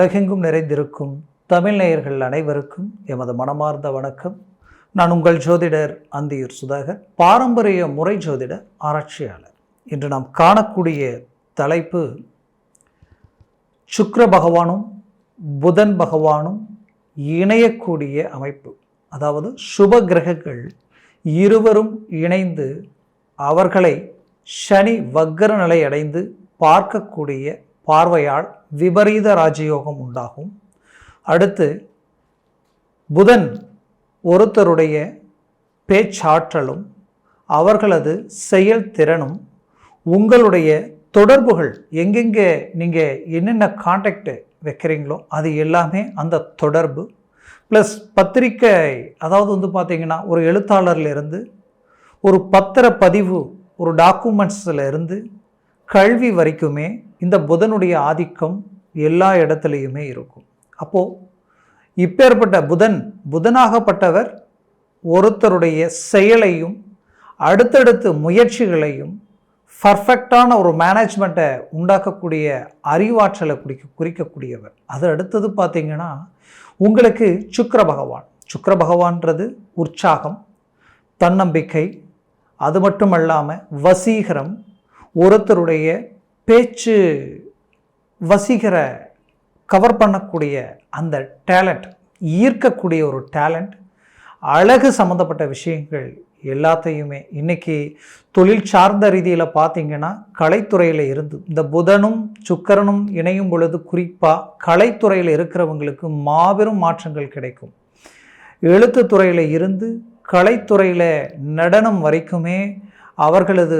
உலகெங்கும் நிறைந்திருக்கும் தமிழ் நேயர்கள் அனைவருக்கும் எமது மனமார்ந்த வணக்கம். நான் உங்கள் ஜோதிடர் அந்தியூர் சுதாகர் பாரம்பரிய முறை ஜோதிட ஆராய்ச்சியாளர். இன்று நாம் காணக்கூடிய தலைப்பு சுக்ர பகவானும் புதன் பகவானும் இணையக்கூடிய அமைப்பு. அதாவது சுப கிரகங்கள் இருவரும் இணைந்து அவர்களை சனி வக்கர நிலை அடைந்து பார்க்கக்கூடிய பார்வையால் விபரீத ராஜயோகம் உண்டாகும். அடுத்து புதன் ஒருத்தருடைய பேச்சாற்றலும் அவர்களது செயல்திறனும் உங்களுடைய தொடர்புகள் எங்கெங்கே நீங்கள் என்னென்ன காண்டாக்டு வைக்கிறீங்களோ அது எல்லாமே அந்த தொடர்பு. ப்ளஸ் பத்திரிக்கை அதாவது வந்து பார்த்திங்கன்னா ஒரு எழுத்தாளர்லேருந்து ஒரு பத்திர பதிவு ஒரு டாக்குமெண்ட்ஸில் இருந்து கல்வி வரைக்குமே இந்த புதனுடைய ஆதிக்கம் எல்லா இடத்துலையுமே இருக்கும். அப்போது இப்பேற்பட்ட புதன் புதனாகப்பட்டவர் ஒருத்தருடைய செயலையும் அடுத்தடுத்து முயற்சிகளையும் பர்ஃபெக்டான ஒரு மேனேஜ்மெண்ட்டை உண்டாக்கக்கூடிய அறிவாற்றலை குறிக்க குறிக்கக்கூடியவர். அது அடுத்தது பார்த்திங்கன்னா உங்களுக்கு சுக்கர பகவான். சுக்கர பகவான்றது உற்சாகம் தன்னம்பிக்கை அது மட்டும் அல்லாமல் வசீகரம் ஒருத்தருடைய பேச்சு வசீகர கவர் பண்ணக்கூடிய அந்த டேலண்ட் ஈர்க்கக்கூடிய ஒரு டேலண்ட் அழகு சம்மந்தப்பட்ட விஷயங்கள் எல்லாத்தையுமே இன்றைக்கி தொழில் சார்ந்த ரீதியில் பார்த்திங்கன்னா கலைத்துறையில் இருந்து இந்த புதனும் சுக்கரனும் இணையும் பொழுது குறிப்பாக கலைத்துறையில் இருக்கிறவங்களுக்கு மாபெரும் மாற்றங்கள் கிடைக்கும். எழுத்துத்துறையில் இருந்து கலைத்துறையில் நடனம் வரைக்குமே அவர்களது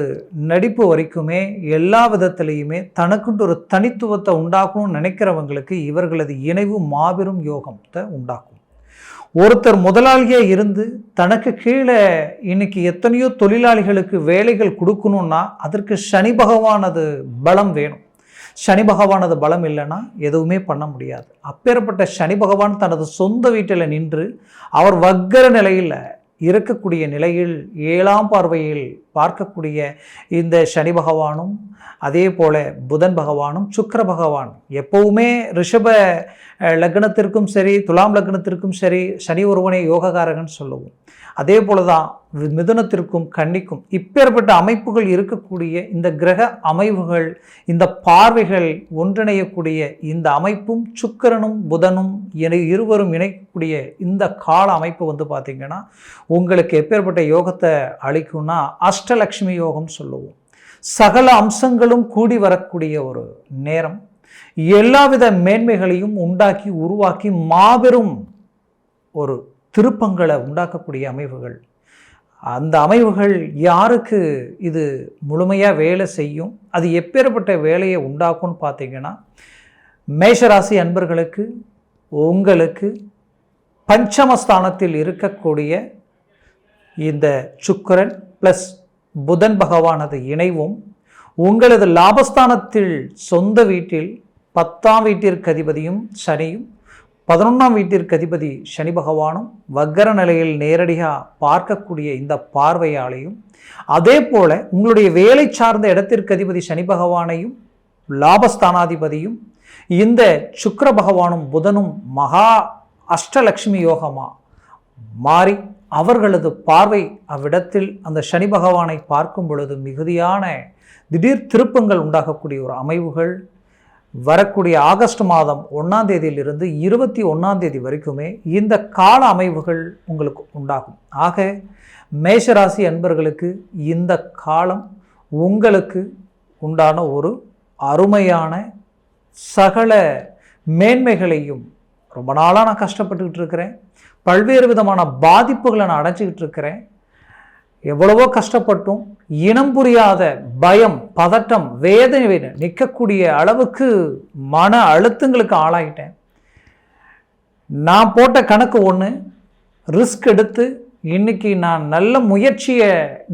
நடிப்பு வரைக்குமே எல்லா விதத்திலையுமே தனக்குண்டு ஒரு தனித்துவத்தை உண்டாக்கணும்னு நினைக்கிறவங்களுக்கு இவர்களது இணைவு மாபெரும் யோகத்தை உண்டாக்கும். ஒருத்தர் முதலாளியாக இருந்து தனக்கு கீழே இன்னைக்கு எத்தனையோ தொழிலாளிகளுக்கு வேலைகள் கொடுக்கணும்னா அதற்கு சனி பகவானது பலம் வேணும். சனி பகவானது பலம் இல்லைன்னா எதுவுமே பண்ண முடியாது. அப்பேற்பட்ட சனி பகவான் தனது சொந்த வீட்டில் நின்று அவர் வக்கர நிலையில் இருக்கக்கூடிய நிலையில் ஏழாம் பார்வையில் பார்க்கக்கூடிய இந்த சனி பகவானும் அதே போல் புதன் பகவானும் சுக்கர பகவான் எப்போவுமே ரிஷப லக்னத்திற்கும் சரி துலாம் லக்னத்திற்கும் சரி சனி ஒருவனை யோககாரகன் சொல்லுவோம். அதே போல தான் மிதுனத்திற்கும் கன்னிக்கும் இப்பேற்பட்ட அமைப்புகள் இருக்கக்கூடிய இந்த கிரக அமைவுகள் இந்த பார்வைகள் ஒன்றிணையக்கூடிய இந்த அமைப்பும் சுக்கிரனும் புதனும் என இருவரும் இணைக்கக்கூடிய இந்த கால அமைப்பு வந்து பார்த்திங்கன்னா உங்களுக்கு எப்பேற்பட்ட யோகத்தை அளிக்கும்னா அஷ்டலக்ஷ்மி யோகம் சொல்லுவோம். சகல அம்சங்களும் கூடி வரக்கூடிய ஒரு நேரம். எல்லாவித மேன்மைகளையும் உண்டாக்கி உருவாக்கி மாபெரும் ஒரு திருப்பங்களை உண்டாக்கக்கூடிய அமைவுகள். அந்த அமைவுகள் யாருக்கு இது முழுமையாக வேலை செய்யும்? அது எப்பேற்பட்ட வேலையை உண்டாக்கும்னு பார்த்தீங்கன்னா மேஷராசி அன்பர்களுக்கு உங்களுக்கு பஞ்சமஸ்தானத்தில் இருக்கக்கூடிய இந்த சுக்கரன் ப்ளஸ் புதன் பகவானது இணைவும் உங்களது லாபஸ்தானத்தில் சொந்த வீட்டில் பத்தாம் வீட்டிற்கு அதிபதியும் சனியும் பதினொன்றாம் வீட்டிற்கு அதிபதி சனி பகவானும் வக்கர நிலையில் நேரடியாக பார்க்கக்கூடிய இந்த பார்வையாலையும் அதே போல் உங்களுடைய வேலை சார்ந்த இடத்திற்கு அதிபதி சனி பகவானையும் லாபஸ்தானாதிபதியும் இந்த சுக்கர பகவானும் புதனும் மகா அஷ்டலக்ஷ்மி யோகமாக மாறி அவர்களது பார்வை அவ்விடத்தில் அந்த சனி பகவானை பார்க்கும் பொழுது மிகுதியான திடீர் திருப்பங்கள் உண்டாகக்கூடிய ஒரு அமைவுகள். வரக்கூடிய ஆகஸ்ட் மாதம் ஒன்றாம் தேதியிலிருந்து இருபத்தி ஒன்றாம் தேதி வரைக்குமே இந்த கால அமைவுகள் உங்களுக்கு உண்டாகும். ஆக மேஷராசி அன்பர்களுக்கு இந்த காலம் உங்களுக்கு உண்டான ஒரு அருமையான சகல மேன்மைகளையும் ரொம்ப நாளாக நான் கஷ்டப்பட்டுக்கிட்டு இருக்கிறேன். பல்வேறு விதமான பாதிப்புகளை நான் அடைஞ்சிக்கிட்டு இருக்கிறேன். எவ்வளவோ கஷ்டப்பட்டும் இனம் புரியாத பயம் பதட்டம் வேதனை நிற்கக்கூடிய அளவுக்கு மன அழுத்தங்களுக்கு ஆளாயிட்டேன். நான் போட்ட கணக்கு ஒன்று ரிஸ்க் எடுத்து இன்னைக்கு நான் நல்ல முயற்சியை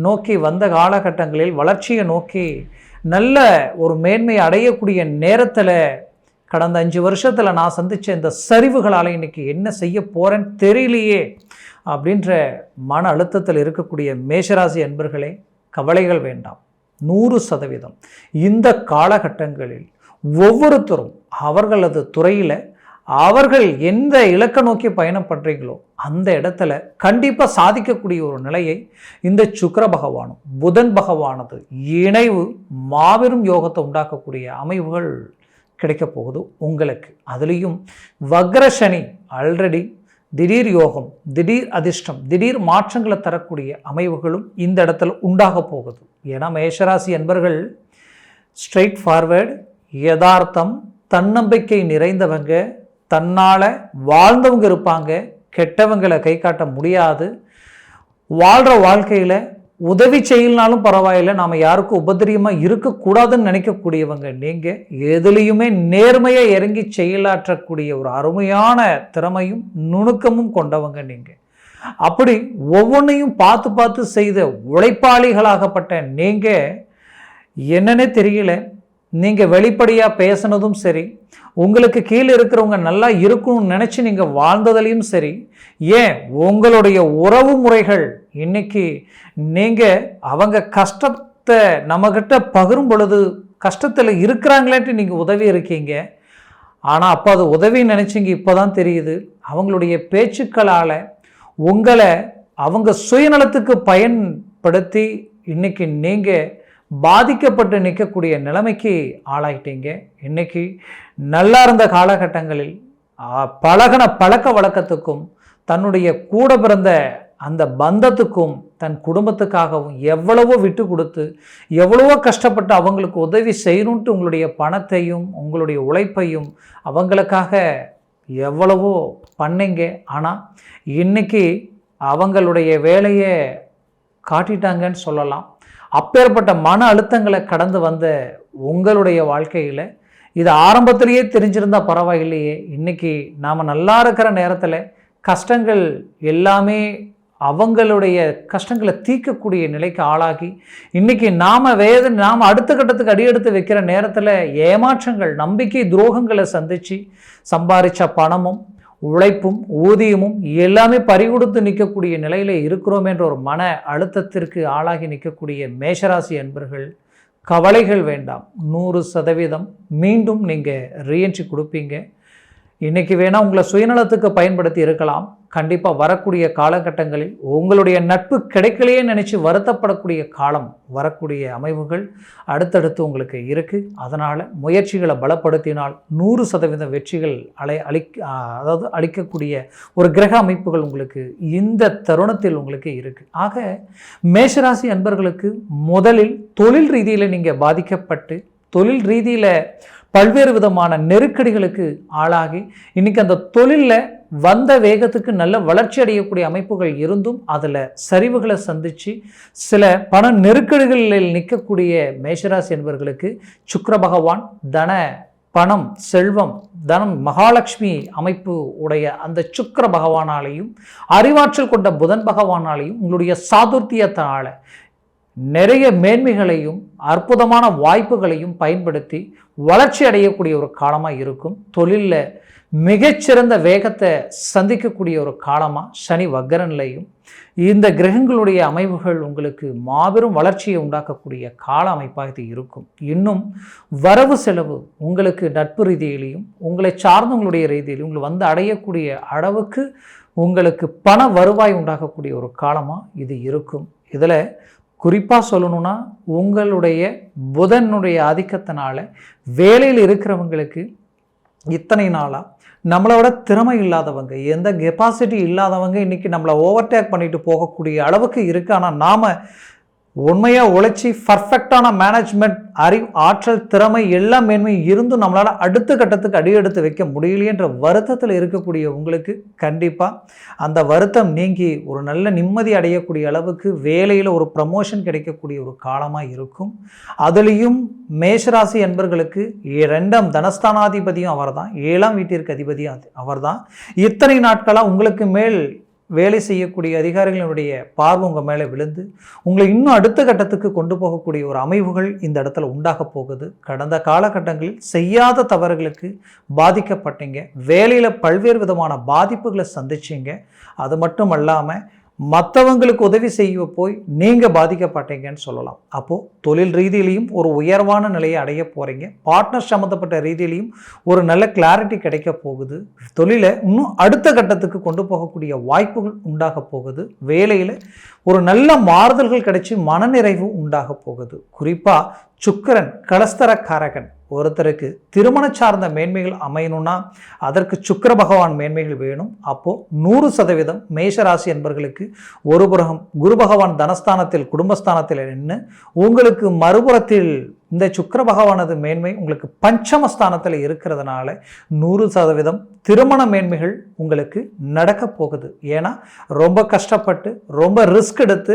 நோக்கி வந்த காலகட்டங்களில் வளர்ச்சியை நோக்கி நல்ல ஒரு மேன்மை அடையக்கூடிய நேரத்தில் கடந்த அஞ்சு வருஷத்தில் நான் சந்தித்த இந்த சரிவுகளால் இன்னைக்கு என்ன செய்ய போகிறேன்னு தெரியலையே அப்படின்ற மன அழுத்தத்தில் இருக்கக்கூடிய மேஷராசி அன்பர்களே கவலைகள் வேண்டாம். நூறு சதவீதம். இந்த காலகட்டங்களில் ஒவ்வொருத்தரும் அவர்களது துறையில் அவர்கள் எந்த இலக்கை நோக்கி பயணம் பண்ணுறீங்களோ அந்த இடத்துல கண்டிப்பாக சாதிக்கக்கூடிய ஒரு நிலையை இந்த சுக்கர பகவானும் புதன் பகவானது இணைவு மாபெரும் யோகத்தை உண்டாக்கக்கூடிய அமைவுகள் கிடைக்க போகுது உங்களுக்கு. அதுலேயும் வக்ரசனி ஆல்ரெடி திடீர் யோகம் திடீர் அதிர்ஷ்டம் திடீர் மாற்றங்களை தரக்கூடிய அமைவுகளும் இந்த இடத்துல உண்டாக போகுது. ஏன்னா மேஷராசி என்பர்கள் ஸ்ட்ரெயிட் ஃபார்வேர்டு யதார்த்தம் தன்னம்பிக்கை நிறைந்தவங்க தன்னால் வாழ்ந்தவங்க இருப்பாங்க கெட்டவங்களை கை காட்ட முடியாது வாழ்கிற வாழ்க்கையில் உதவி செய்யலனாலும் பரவாயில்ல. நாம் யாருக்கும் உபதிரியமாக இருக்கக்கூடாதுன்னு நினைக்கக்கூடியவங்க நீங்கள் எதுலேயுமே நேர்மையாக இறங்கி செயலாற்றக்கூடிய ஒரு அருமையான திறமையும் நுணுக்கமும் கொண்டவங்க நீங்கள் அப்படி ஒவ்வொன்றையும் பார்த்து பார்த்து செய்த உழைப்பாளிகளாகப்பட்ட நீங்கள் என்னன்னே தெரியல. நீங்கள் வெளிப்படையாக பேசுனதும் சரி உங்களுக்கு கீழே இருக்கிறவங்க நல்லா இருக்கணும்னு நினச்சி நீங்கள் வாழ்ந்ததுலேயும் சரி ஏன் உங்களுடைய உறவு முறைகள் இன்னைக்கு நீங்கள் அவங்க கஷ்டத்தை நம்மக்கிட்ட பகிரும் பொழுது கஷ்டத்தில் இருக்கிறாங்களேன்ட்டு நீங்கள் உதவி இருக்கீங்க. ஆனால் அப்போ அது உதவி நினச்சிங்க இப்போ தான் தெரியுது. அவங்களுடைய பேச்சுக்களால் உங்களை அவங்க சுயநலத்துக்கு பயன்படுத்தி இன்னைக்கு நீங்கள் பாதிக்கப்பட்டு நிற்கக்கூடிய நிலைமைக்கு ஆளாகிட்டீங்க இன்னைக்கு நல்லா இருந்த காலகட்டங்களில் பழகின பழக்க வழக்கத்துக்கும் தன்னுடைய கூட பிறந்த அந்த பந்தத்துக்கும் தன் குடும்பத்துக்காகவும் எவ்வளவோ விட்டு கொடுத்து எவ்வளவோ கஷ்டப்பட்டு அவங்களுக்கு உதவி செய்யணுன்ட்டு உங்களுடைய பணத்தையும் உங்களுடைய உழைப்பையும் அவங்களுக்காக எவ்வளவோ பண்ணீங்க. ஆனால் இன்னைக்கு அவங்களுடைய வேலையை காட்டிட்டாங்கன்னு சொல்லலாம். அப்பேற்பட்ட மன அழுத்தங்களை கடந்து வந்த உங்களுடைய வாழ்க்கையில் இது ஆரம்பத்திலேயே தெரிஞ்சிருந்தால் பரவாயில்லையே. இன்றைக்கி நாம் நல்லா இருக்கிற நேரத்தில் கஷ்டங்கள் எல்லாமே அவங்களுடைய கஷ்டங்களை தீர்க்கக்கூடிய நிலைக்கு ஆளாகி இன்றைக்கி நாம் வேத நாம் அடுத்த கட்டத்துக்கு அடியெடுத்து வைக்கிற நேரத்தில் ஏமாற்றங்கள் நம்பிக்கை துரோகங்களை சந்தித்து சம்பாரித்த பணமும் உழைப்பும் ஊதியமும் எல்லாமே பறிகொடுத்து நிற்கக்கூடிய நிலையில் இருக்கிறோம் என்ற ஒரு மன அழுத்தத்திற்கு ஆளாகி நிற்கக்கூடிய மேஷராசி அன்பர்கள் கவலைகள் வேண்டாம். நூறு சதவீதம் மீண்டும் நீங்கள் ரீஎன்ட்ரி கொடுப்பீங்க. இன்றைக்கி வேணால் உங்களை சுயநலத்துக்கு பயன்படுத்தி இருக்கலாம். கண்டிப்பாக வரக்கூடிய காலகட்டங்களில் உங்களுடைய நட்பு கிடைக்கலையே நினச்சி வருத்தப்படக்கூடிய காலம் வரக்கூடிய அமைவுகள் அடுத்தடுத்து உங்களுக்கு இருக்குது அதனால் முயற்சிகளை பலப்படுத்தினால் நூறு சதவீதம் வெற்றிகள் அலை அளி அதாவது அளிக்கக்கூடிய ஒரு கிரக அமைப்புகள் உங்களுக்கு இந்த தருணத்தில் உங்களுக்கு இருக்குது ஆக மேஷராசி அன்பர்களுக்கு முதலில் தொழில் ரீதியில் நீங்கள் பாதிக்கப்பட்டு தொழில் ரீதியில் பல்வேறு விதமான நெருக்கடிகளுக்கு ஆளாகி இன்னைக்கு அந்த தொழிலில் வந்த வேகத்துக்கு நல்ல வளர்ச்சி அடையக்கூடிய அமைப்புகள் இருந்தும் அதில் சரிவுகளை சந்தித்து சில பண நெருக்கடிகளில் நிற்கக்கூடிய மேஷராசி என்பவர்களுக்கு சுக்கர பகவான் தன பணம் செல்வம் தனம் மகாலட்சுமி அமைப்பு உடைய அந்த சுக்கர பகவானாலையும் அறிவாற்றல் கொண்ட புதன் பகவானாலையும் உங்களுடைய சாதுர்த்தியத்தினால நிறைய மேன்மைகளையும் அற்புதமான வாய்ப்புகளையும் பயன்படுத்தி வளர்ச்சி அடையக்கூடிய ஒரு காலமாக இருக்கும். தொழிலில் மிகச்சிறந்த வேகத்தை சந்திக்கக்கூடிய ஒரு காலமாக சனி வக்கரன்லையும் இந்த கிரகங்களுடைய அமைவுகள் உங்களுக்கு மாபெரும் வளர்ச்சியை உண்டாக்கக்கூடிய கால அமைப்பாக இது இருக்கும். இன்னும் வரவு செலவு உங்களுக்கு நட்பு ரீதியிலையும் உங்களை சார்ந்தவங்களுடைய ரீதியிலையும் உங்களை வந்து அடையக்கூடிய அளவுக்கு உங்களுக்கு பண வருவாய் உண்டாகக்கூடிய ஒரு காலமாக இது இருக்கும். இதில் குறிப்பாக சொல்லணும்னா உங்களுடைய புதனுடைய ஆதிக்கத்தினால வேலையில் இருக்கிறவங்களுக்கு இத்தனை நாளாக நம்மளோட திறமை இல்லாதவங்க எந்த கெப்பாசிட்டி இல்லாதவங்க இன்றைக்கி நம்மளை ஓவர்டேக் பண்ணிட்டு போகக்கூடிய அளவுக்கு இருக்குது ஆனால் நாம் உண்மையாக உழைச்சி பர்ஃபெக்டான மேனேஜ்மெண்ட் அறிவு ஆற்றல் திறமை எல்லா மேன்மையும் இருந்தும் நம்மளால் அடுத்த கட்டத்துக்கு அடியெடுத்து வைக்க முடியலையன்ற வருத்தத்தில் இருக்கக்கூடிய உங்களுக்கு கண்டிப்பாக அந்த வருத்தம் நீங்கி ஒரு நல்ல நிம்மதி அடையக்கூடிய அளவுக்கு வேலையில் ஒரு ப்ரமோஷன் கிடைக்கக்கூடிய ஒரு காலமாக இருக்கும். அதுலேயும் மேஷராசி என்பர்களுக்கு ரெண்டாம் தனஸ்தானாதிபதியும் அவர்தான் ஏழாம் வீட்டிற்கு அதிபதியும் அவர்தான். இத்தனை நாட்களாக உங்களுக்கு மேல் வேலை செய்யக்கூடிய அதிகாரிகளினுடைய பார்வை உங்கள் மேலே விழுந்து உங்களை இன்னும் அடுத்த கட்டத்துக்கு கொண்டு போகக்கூடிய ஒரு அமைவுகள் இந்த இடத்துல உண்டாக போகுது. கடந்த காலகட்டங்களில் செய்யாத தவறுகளுக்கு பாதிக்கப்பட்டீங்க. வேலையில் பல்வேறு விதமான பாதிப்புகளை சந்திச்சிங்க. அது மட்டும் அல்லாமல் மற்றவங்களுக்கு உதவி செய்ய போய் நீங்கள் பாதிக்கப்பட்டீங்கன்னு சொல்லலாம். அப்போது தொழில் ரீதியிலையும் ஒரு உயர்வான நிலையை அடைய போகிறீங்க பார்ட்னர் சம்மந்தப்பட்ட ரீதியிலையும் ஒரு நல்ல கிளாரிட்டி கிடைக்க போகுது. தொழிலை இன்னும் அடுத்த கட்டத்துக்கு கொண்டு போகக்கூடிய வாய்ப்புகள் உண்டாக போகுது. வேலையில் ஒரு நல்ல மாறுதல்கள் கிடைச்சி மனநிறைவு உண்டாக போகுது. குறிப்பாக சுக்கரன் கலஸ்தரக்காரகன். ஒருத்தருக்கு திருமண சார்ந்த மேன்மைகள் அமையணும்னா அதற்கு சுக்கர பகவான் மேன்மைகள் வேணும். அப்போது நூறு சதவீதம் மேஷராசி என்பர்களுக்கு ஒரு புறகம் குரு பகவான் தனஸ்தானத்தில் குடும்பஸ்தானத்தில் நின்று உங்களுக்கு மறுபுறத்தில் இந்த சுக்கர பகவானது மேன்மை உங்களுக்கு பஞ்சமஸ்தானத்தில் இருக்கிறதுனால நூறு சதவீதம் திருமண மேன்மைகள் உங்களுக்கு நடக்க போகுது. ஏன்னா ரொம்ப கஷ்டப்பட்டு ரொம்ப ரிஸ்க் எடுத்து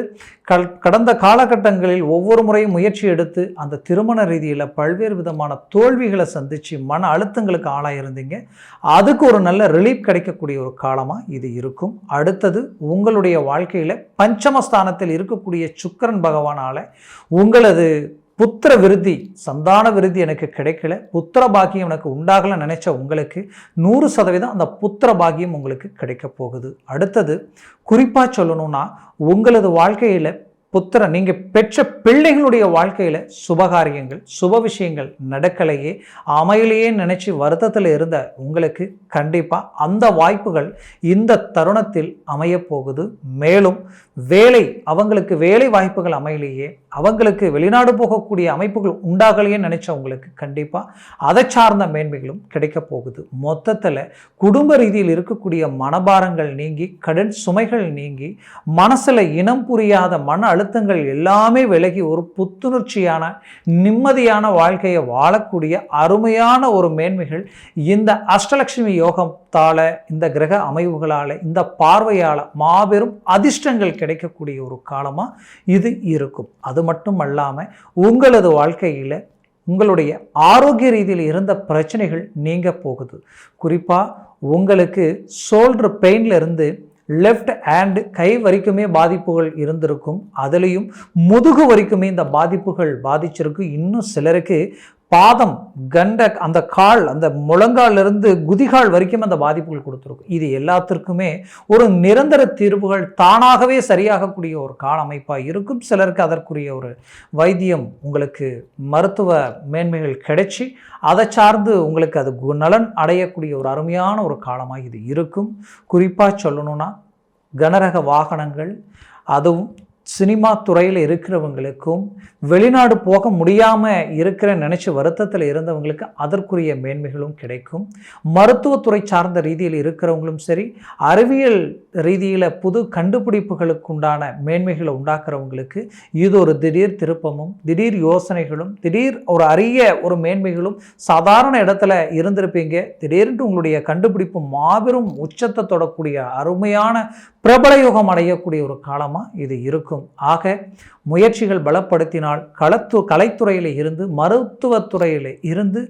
கல் கடந்த காலகட்டங்களில் ஒவ்வொரு முறையும் முயற்சி எடுத்து அந்த திருமண ரீதியில் பல்வேறு விதமான தோல்விகளை சந்தித்து மன அழுத்தங்களுக்கு ஆளாயிருந்தீங்க. அதுக்கு ஒரு நல்ல ரிலீஃப் கிடைக்கக்கூடிய ஒரு காலமாக இது இருக்கும். அடுத்தது உங்களுடைய வாழ்க்கையில் பஞ்சமஸ்தானத்தில் இருக்கக்கூடிய சுக்கரன் பகவானால் உங்களது புத்திர விருத்தி சந்தான விருத்தி எனக்கு கிடைக்கல. புத்திர பாக்கியம் எனக்கு உண்டாகல நினைச்ச உங்களுக்கு நூறு சதவீதம் அந்த புத்திர பாக்கியம் உங்களுக்கு கிடைக்க போகுது. அடுத்தது குறிப்பாக சொல்லணும்னா உங்களது வாழ்க்கையில் புத்திரன் நீங்கள் பெற்ற பிள்ளைகளுடைய வாழ்க்கையில் சுபகாரியங்கள் சுப விஷயங்கள் நடக்கலையே அமையிலேயே நினச்சி வருத்தத்தில் இருந்த உங்களுக்கு கண்டிப்பாக அந்த வாய்ப்புகள் இந்த தருணத்தில் அமையப்போகுது மேலும் வேலை அவங்களுக்கு வேலை வாய்ப்புகள் அமையலையே அவங்களுக்கு வெளிநாடு போகக்கூடிய அமைப்புகள் உண்டாகலையே நினச்சவங்களுக்கு கண்டிப்பாக அதை சார்ந்த மேன்மைகளும் கிடைக்க போகுது. மொத்தத்தில் குடும்ப ரீதியில் இருக்கக்கூடிய மனபாரங்கள் நீங்கி கடன் சுமைகள் நீங்கி மனசில் இனம் புரியாத மன அழுத்தங்கள் எல்லாமே விலகி ஒரு புத்துணர்ச்சியான நிம்மதியான வாழ்க்கையை வாழக்கூடிய அருமையான ஒரு மேன்மைகள் இந்த அஷ்டலட்சுமி யோகத்தால இந்த கிரக அமைவுகளால் இந்த பார்வையால் மாபெரும் அதிர்ஷ்டங்கள் கிடைக்கக்கூடிய ஒரு காலமாக இது இருக்கும். அது மட்டும் அல்லாமல் உங்களது வாழ்க்கையில் உங்களுடைய ஆரோக்கிய ரீதியில் இருந்த பிரச்சனைகள் நீங்க போகுது. குறிப்பாக உங்களுக்கு ஷோல்டர் பெயின்லேருந்து இருந்து லெஃப்ட் அண்ட் கை வரைக்குமே பாதிப்புகள் இருந்திருக்கும். அதுலேயும் முதுகு வரைக்குமே இந்த பாதிப்புகள் பாதிச்சிருக்கு. இன்னும் சிலருக்கு பாதம் கண்ட அந்த கால் அந்த முழங்காலிருந்து குதிகால் வரைக்கும் அந்த பாதிப்புகள் கொடுத்துருக்கும். இது எல்லாத்திற்குமே ஒரு நிரந்தர தீர்வுகள் தானாகவே சரியாகக்கூடிய ஒரு கால அமைப்பாக இருக்கும். சிலருக்கு அதற்குரிய ஒரு வைத்தியம் உங்களுக்கு மருத்துவ மேன்மைகள் கிடைச்சி அதை சார்ந்து உங்களுக்கு அது நலன் அடையக்கூடிய ஒரு அருமையான ஒரு காலமாக இது இருக்கும். குறிப்பாக சொல்லணும்னா கனரக வாகனங்கள் அதுவும் சினிமா துறையில் இருக்கிறவங்களுக்கும் வெளிநாடு போக முடியாமல் இருக்கிற நினச்சி வருத்தத்தில் இருந்தவங்களுக்கு அதற்குரிய மேன்மைகளும் கிடைக்கும். மருத்துவத்துறை சார்ந்த ரீதியில் இருக்கிறவங்களும் சரி அறிவியல் ரீதியில் புது கண்டுபிடிப்புகளுக்கு உண்டான மேன்மைகளை உண்டாக்குறவங்களுக்கு இது ஒரு திடீர் திருப்பமும் திடீர் யோசனைகளும் திடீர் ஒரு அரிய ஒரு மேன்மைகளும் சாதாரண இடத்துல இருந்திருப்பீங்க. திடீர்னு உங்களுடைய கண்டுபிடிப்பு மாபெரும் உச்சத்தை தொடக்கூடிய அருமையான பிரபலயுகம் அடையக்கூடிய ஒரு காலமாக இது இருக்கும். ஆக முயற்சிகள் பலப்படுத்தினால் களத்து கலைத்துறையில் இருந்து மருத்துவத்துறையில் இருந்து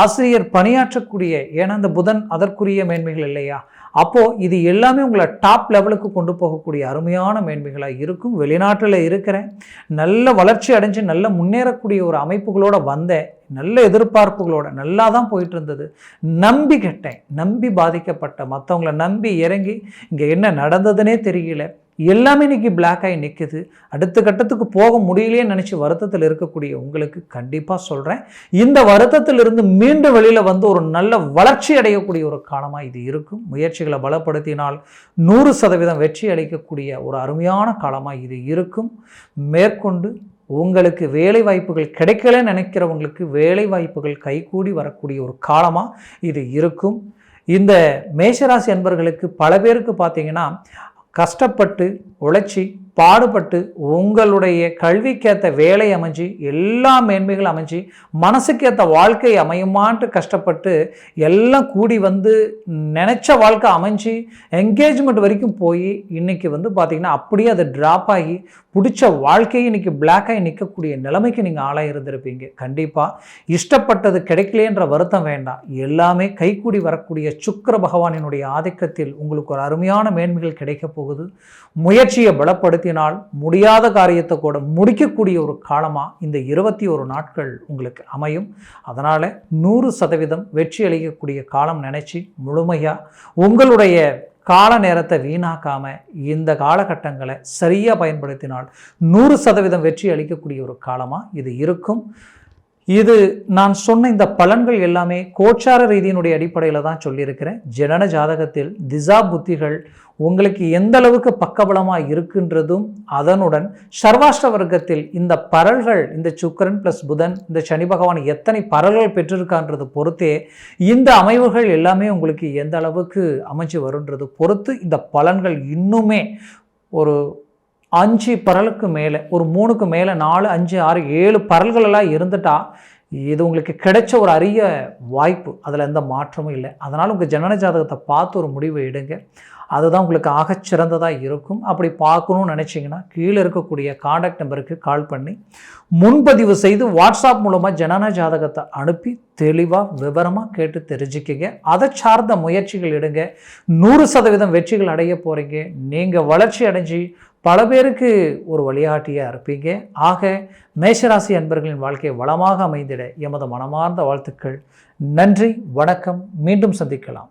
ஆசிரியர் பணியாற்றக்கூடிய ஏன்னா இந்த புதன் அதற்குரிய மேன்மைகள் இல்லையா? அப்போது இது எல்லாமே உங்களை டாப் லெவலுக்கு கொண்டு போகக்கூடிய அருமையான மேன்மைகளாக இருக்கும். வெளிநாட்டில் இருக்கிறேன். நல்ல வளர்ச்சி அடைஞ்சு நல்ல முன்னேறக்கூடிய ஒரு அமைப்புகளோடு வந்தேன். நல்ல எதிர்பார்ப்புகளோட நல்லா தான் போயிட்டு இருந்தது நம்பி கெட்டேன். நம்பி பாதிக்கப்பட்ட மற்றவங்கள நம்பி இறங்கி இங்கே என்ன நடந்ததுன்னே தெரியல. எல்லாமே இன்றைக்கி பிளாக் ஆகி நிற்குது அடுத்த கட்டத்துக்கு போக முடியலையே நினச்சி வருத்தத்தில் இருக்கக்கூடிய உங்களுக்கு கண்டிப்பாக சொல்கிறேன் இந்த வருத்தத்திலிருந்து மீண்டும் வெளியில் வந்து ஒரு நல்ல வளர்ச்சி அடையக்கூடிய ஒரு காலமாக இது இருக்கும். முயற்சிகளை பலப்படுத்தினால் நூறு சதவீதம் வெற்றி அளிக்கக்கூடிய ஒரு அருமையான காலமாக இது இருக்கும். மேற்கொண்டு உங்களுக்கு வேலை வாய்ப்புகள் கிடைக்கலன்னு நினைக்கிறவங்களுக்கு வேலை வாய்ப்புகள் கைகூடி வரக்கூடிய ஒரு காலமாக இது இருக்கும். இந்த மேஷராசி அன்பர்களுக்கு பல பேருக்கு பார்த்தீங்கன்னா கஷ்டப்பட்டு உழைச்சி பாடுபட்டு உங்களுடைய கல்விக்கேற்ற வேலை அமைஞ்சு எல்லா மேன்மைகளும் அமைஞ்சு மனசுக்கேற்ற வாழ்க்கை அமையுமான்ட்டு கஷ்டப்பட்டு எல்லாம் கூடி வந்து நினச்ச வாழ்க்கை அமைஞ்சு என்கேஜ்மெண்ட் வரைக்கும் போய் இன்றைக்கி வந்து பார்த்திங்கன்னா அப்படியே அது ட்ராப் ஆகி பிடிச்ச வாழ்க்கையை இன்றைக்கி பிளாக்காகி நிற்கக்கூடிய நிலைமைக்கு நீங்கள் ஆளாக இருந்திருப்பீங்க. கண்டிப்பாக இஷ்டப்பட்டது கிடைக்கலேன்ற வருத்தம் வேண்டாம். எல்லாமே கைக்கூடி வரக்கூடிய சுக்கர பகவானினுடைய ஆதிக்கத்தில் உங்களுக்கு ஒரு அருமையான மேன்மைகள் கிடைக்க போகுது. முயற்சியை பலப்படுத்தி பலப்படுத்தினால் முடியாத காரியத்தை கூட முடிக்கக்கூடிய ஒரு காலமாக இந்த இருபத்தி ஒரு நாட்கள் உங்களுக்கு அமையும். அதனால் நூறு சதவீதம் வெற்றி அளிக்கக்கூடிய காலம் நினச்சி முழுமையாக உங்களுடைய கால நேரத்தை வீணாக்காமல் இந்த காலகட்டங்களை சரியாக பயன்படுத்தினால் நூறு சதவீதம் வெற்றி அளிக்கக்கூடிய ஒரு காலமாக இது இருக்கும். இது நான் சொன்ன இந்த பலன்கள் எல்லாமே கோச்சார ரீதியினுடைய அடிப்படையில் தான் சொல்லியிருக்கிறேன். ஜனன ஜாதகத்தில் திசா புத்திகள் உங்களுக்கு எந்த அளவுக்கு பக்கபலமாக இருக்கின்றதும் அதனுடன் சர்வாஷ்ட வர்க்கத்தில் இந்த பரல்கள் இந்த சுக்கரன் ப்ளஸ் புதன் இந்த சனி பகவான் எத்தனை பரல்கள் பெற்றிருக்கான்றது பொறுத்தே இந்த அமைவுகள் எல்லாமே உங்களுக்கு எந்த அளவுக்கு அமைஞ்சு வருன்றது பொறுத்து இந்த பலன்கள் இன்னுமே ஒரு அஞ்சு பரலுக்கு மேலே ஒரு மூணுக்கு மேலே நாலு அஞ்சு ஆறு ஏழு பரல்களெல்லாம் இருந்துட்டா இது உங்களுக்கு கிடைச்ச ஒரு அரிய வாய்ப்பு. அதில் எந்த மாற்றமும் இல்லை. அதனால் உங்கள் ஜனன ஜாதகத்தை பார்த்து ஒரு முடிவை எடுங்க. அதுதான் உங்களுக்கு ஆகச்சிறந்ததாக இருக்கும். அப்படி பார்க்கணும்னு நினச்சிங்கன்னா கீழே இருக்கக்கூடிய காண்டாக்ட் நம்பருக்கு கால் பண்ணி முன்பதிவு செய்து வாட்ஸ்அப் மூலமாக ஜனன ஜாதகத்தை அனுப்பி தெளிவாக விவரமாக கேட்டு தெரிஞ்சுக்கிங்க. அதை சார்ந்த முயற்சிகள் எடுங்க. நூறு சதவீதம் வெற்றிகள் அடைய போகிறீங்க நீங்கள் வளர்ச்சி அடைஞ்சு பல பேருக்கு ஒரு வழிகாட்டியாக இருப்பீங்க. ஆக மேஷராசி அன்பர்களின் வாழ்க்கை வளமாக அமைந்திட எமது மனமார்ந்த வாழ்த்துக்கள். நன்றி வணக்கம். மீண்டும் சந்திக்கலாம்.